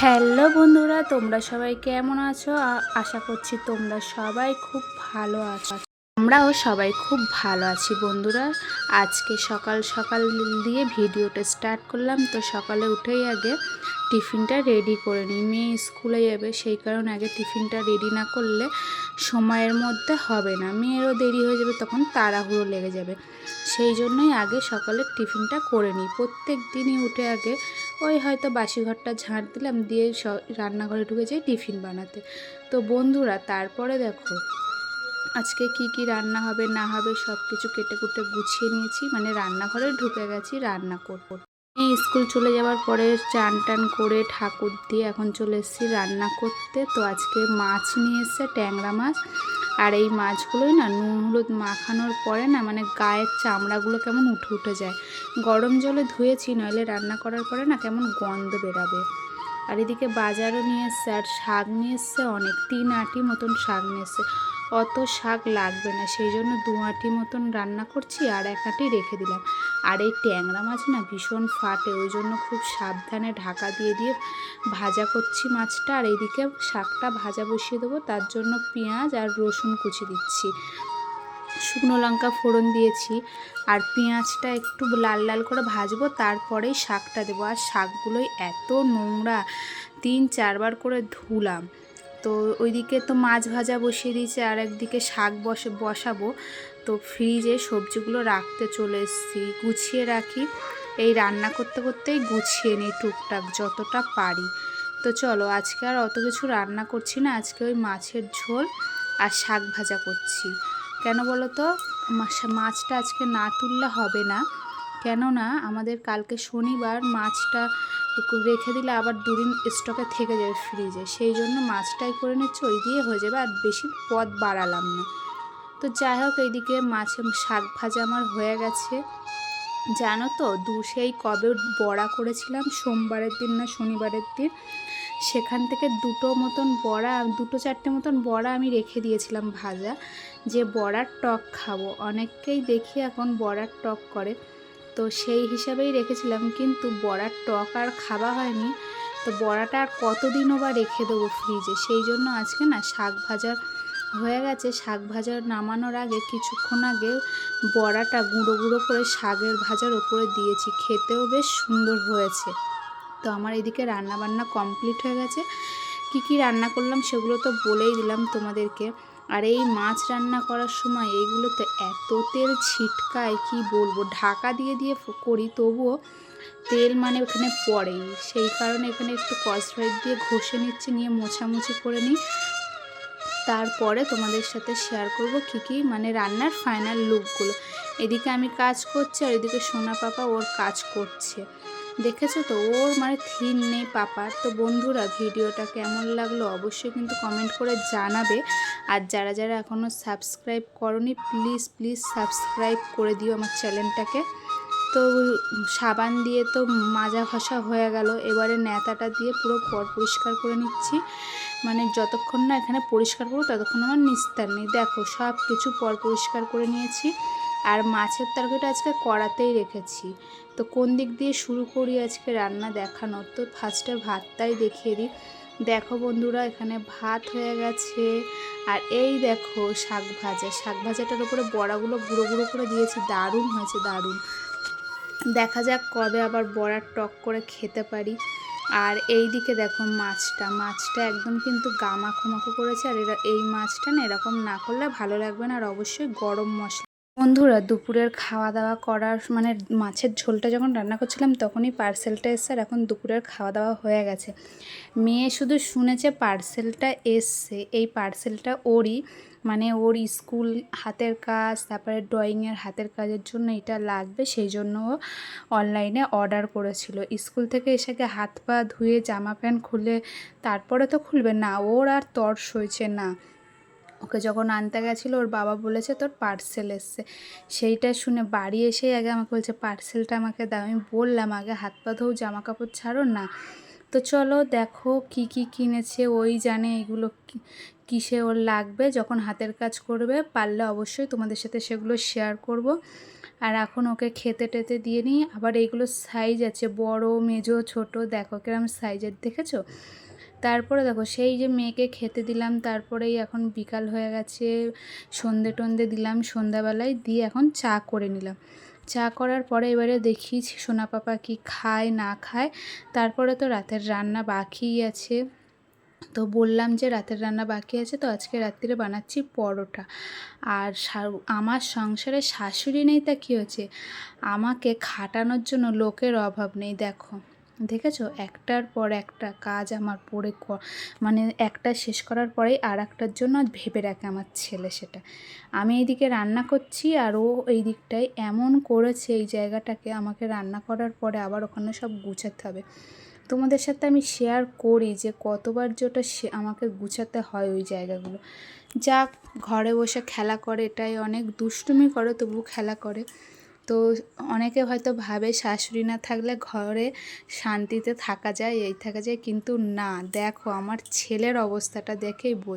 Hello বন্ধুরা, তোমরা সবাই কেমন আছো? আশা করছি তোমরা সবাই খুব ভালো আছো। আমরাও সবাই খুব ভালো আছি বন্ধুরা। আজকে সকাল সকাল দিয়ে ভিডিওটা স্টার্ট করলাম, তো সকালে উঠেই আগে টিফিনটা রেডি করে নিই। মেয়ে স্কুলে যাবে, সেই কারণে আগে টিফিনটা রেডি না করলে সময়ের মধ্যে হবে না। মেয়েরও দেরি হয়ে যাবে, তখন তাড়াহুড়ো লেগে যাবে। সেই জন্যই আগে সকালে টিফিনটা করে নিই। প্রত্যেক দিনই উঠে আগে ওই হয়তো বাসি ঘরটা ঝাঁট দিলাম, দিয়ে রান্নাঘরে ঢুকে যাই টিফিন বানাতে। তো বন্ধুরা, তারপরে দেখো, আজকে কি কি রান্না হবে না হবে সব কিছু কেটে কুটে গুছিয়ে নিয়েছি মানে রান্নাঘরে ঢুকে গেছি, রান্না করব। স্কুল চলে যাওয়ার পরে চান টান করে ঠাকুর দিয়ে এখন চলে এসেছি রান্না করতে। তো আজকে মাছ নিয়ে এসছে, ট্যাংরা মাছ। আর এই মাছগুলোই না নুন হলুদ মাখানোর পরে না মানে গায়ের চামড়াগুলো কেমন উঠে উঠে যায়। গরম জলে ধুয়েছি, নইলে রান্না করার পরে না কেমন গন্ধ বেরাবে। আর এদিকে বাজারও নিয়ে এসছে, আর শাক নিয়ে এসছে, অনেক তিন আটি মতন শাক নিয়ে এসছে। অত শাক লাগবে না। সেই জন্য দু আটি মতন রান্না করছি আর এক আটি রেখে দিলাম। আর এই ট্যাংরা মাছ না ভীষণ ফাটে, ওই জন্য খুব সাবধানে ঢাকা দিয়ে দিয়ে ভাজা করছি মাছটা। আর এইদিকে শাকটা ভাজা বসিয়ে দেবো, তার জন্য পেঁয়াজ আর রসুন কুচি দিচ্ছি। শুকনো লঙ্কা ফোড়ন দিয়েছি। আর পেঁয়াজটা একটু লাল লাল করে ভাজবো, তারপরেই শাকটা দেবো। আর শাকগুলোই এত নোংরা, তিন চারবার করে ধুলাম। তো ওইদিকে তো মাছ ভাজা বসিয়ে দিয়েছি, আর একদিকে শাক বসে, বসাবো। তো ফ্রিজে সবজিগুলো রাখতে চলে এসেছি, গুছিয়ে রাখি। এই রান্না করতে করতেই গুছিয়ে নিই টুকটাক যতটা পারি। তো চলো, আজকে আর অত কিছু রান্না করছি না, আজকে ওই মাছের ঝোল আর শাক ভাজা করছি। কেন বলো তো? মাছ- মাছটা আজকে না তুললে হবে না। কেননা আমাদের কালকে শনিবার মাছটা রেখে দিলে আবার দুদিন স্টকে থেকে যাবে ফ্রিজে সেই জন্য মাছটাই করে নিচ্ছি, ওই দিয়ে হয়ে যাবে, আর বেশি পদ বাড়ালাম না। তো যাই হোক, এইদিকে মাছ শাক ভাজা আমার হয়ে গেছে। জানো তো, দু সেই কবে বড়া করেছিলাম, সোমবারের দিন না শনিবারের দিন, সেখান থেকে দুটো মতন বড়া, দুটো চারটে মতন বড়া আমি রেখে দিয়েছিলাম ভাজা। যে বড়ার টক খাব, অনেককেই দেখি এখন বড়ার টক করে। তো সেই হিসাবেই রেখেছিলাম, কিন্তু বড়ার টক আর খাওয়া হয়নি। তো বড়াটা আর কতদিনও বা রেখে দেবো ফ্রিজে? সেই জন্য আজকে না শাক ভাজার হয়ে গেছে। শাক ভাজার নামানোর আগে কিছুক্ষণ আগে বড়াটা গুঁড়ো গুঁড়ো করে শাকের ভাজার ওপরে দিয়েছি। খেতেও বেশ সুন্দর হয়েছে। তো আমার এদিকে রান্না বান্না কমপ্লিট হয়ে গেছে। কি কি রান্না করলাম সেগুলো তো বলেই দিলাম তোমাদেরকে। আর এই মাছ রান্না করার সময় এইগুলোতে এত তেল ছিটকায়, কি বলব? ঢাকা দিয়ে দিয়ে করি, তবুও তেল মানে ওখানে পড়েই। সেই কারণে এখানে একটু কসরাইট দিয়ে ঘষে নিচ্ছি, নিয়ে মোছামুছি করে নিই। তারপরে তোমাদের সাথে শেয়ার করব কী কী মানে রান্নার ফাইনাল লুকগুলো এদিকে আমি কাজ করছি আর এদিকে সোনা পাপা ওর কাজ করছে। দেখেছ তো? ওর মানে থিম নেই পাপার। তো বন্ধুরা, ভিডিওটা কেমন লাগল অবশ্যই কিন্তু কমেন্ট করে জানাবে। আর যারা যারা এখনও সাবস্ক্রাইব করনি প্লিজ প্লিজ সাবস্ক্রাইব করে দিও আমার চ্যানেলটাকে তো সাবান দিয়ে তো মাজা ঘষা হয়ে গেল। এবারে ন্যাতাটা দিয়ে পুরো পর পরিষ্কার করে নিচ্ছি। মানে যতক্ষণ না এখানে পরিষ্কার করব, ততক্ষণ আমার নিস্তার নেই। দেখো সব কিছু পর পরিষ্কার করে নিয়েছি। আর মাছের তরকারিটা আজকে কড়াতেই রেখেছি। তো কোন দিক দিয়ে শুরু করি আজকে রান্না দেখানো? তো ফার্স্টে ভাতটাই দেখিয়ে দিই। দেখো বন্ধুরা, এখানে ভাত হয়ে গেছে। আর এই দেখো শাক ভাজা। শাক ভাজাটার উপরে বড়াগুলো গুঁড়ো গুঁড়ো করে দিয়েছি। দারুণ হয়েছে, দারুণ। দেখা যাক কবে আবার বড়ার টক করে খেতে পারি। আর এই দিকে দেখো মাছটা। মাছটা একদম কিন্তু গামাখো মাখো করেছে। আর এরা, এই মাছটা না এরকম না করলে ভালো লাগবে না। আর অবশ্যই গরম মশলা বন্ধুরা, দুপুরের খাওয়া দাওয়া করার মানে মাছের ঝোলটা যখন রান্না করছিলাম তখনই পার্সেলটা এসছে আর এখন দুপুরের খাওয়া দাওয়া হয়ে গেছে। মেয়ে শুধু শুনেছে পার্সেলটা এসছে। এই পার্সেলটা ওরই মানে ওর স্কুল হাতের কাজ, তারপরে ড্রয়িংয়ের হাতের কাজের জন্য এটা লাগবে, সেই জন্য ও অনলাইনে অর্ডার করেছিল। স্কুল থেকে এসে হাত পা ধুয়ে জামা প্যান্ট খুলে তারপরে তো খুলবে না, ওর আর তর সইছে না। ওকে যখন আনতে গেছিল, ওর বাবা বলেছে, তোর পার্সেল এসছে। সেইটা শুনে বাড়ি এসেই আগে আমাকে বলছে পার্সেলটা আমাকে দাও। আমি বললাম, আগে হাত পা ধোও জামা কাপড় ছাড়ো, না। তো চলো দেখো কি কি কিনেছে, ওই জানে এগুলো কিসে ওর লাগবে, যখন হাতের কাজ করবে, পারলে অবশ্যই তোমাদের সাথে সেগুলো শেয়ার করব। আর এখন ওকে খেতে টেতে দিয়ে নিই। আবার এইগুলো সাইজ আছে, বড়, মেজো, ছোট, দেখো কিরম সাইজের দেখেছ? তারপরে দেখো সেই যে মেয়েকে খেতে দিলাম, তারপরেই এখন বিকাল হয়ে গেছে, সন্ধে টন্ধে দিলাম সন্ধ্যাবেলায়, দিয়ে এখন চা করে নিলাম। চা করার পরে এবারে দেখি সোনা পাপা কি খায়, না খায়। তারপরে তো রাতের রান্না বাকিই আছে। তো বললাম যে রাতের রান্না বাকি আছে, তো আজকে রাত্রিরে বানাচ্ছি পরোটা। আর আমার সংসারে শাশুড়ি নেই তা কী হয়েছে? আমাকে খাটানোর জন্য লোকের অভাব নেই, দেখো। দেখেছ? একটার পর একটা কাজ আমার পড়ে মানে একটা শেষ করার পরেই আর একটার জন্য ভেবে রাখে আমার ছেলে সেটা। আমি এইদিকে রান্না করছি আর ও এই দিকটায় এমন করেছে এই জায়গাটাকে আমাকে রান্না করার পরে আবার ওখানে সব গুছাতে হবে। তোমাদের সাথে আমি শেয়ার করি যে কতবার যেটা সে- আমাকে গুছাতে হয় ওই জায়গাগুলো। যা ঘরে বসে খেলা করে এটাই অনেক দুষ্টুমি করে তবু খেলা করে। তো অনেকে হয়তো ভাবে শাশুড়ি না থাকলে ঘরে শান্তিতে থাকা যায়, এই থাকা যায়, কিন্তু না। দেখো, আমার ছেলের অবস্থাটা দেখেই বোঝো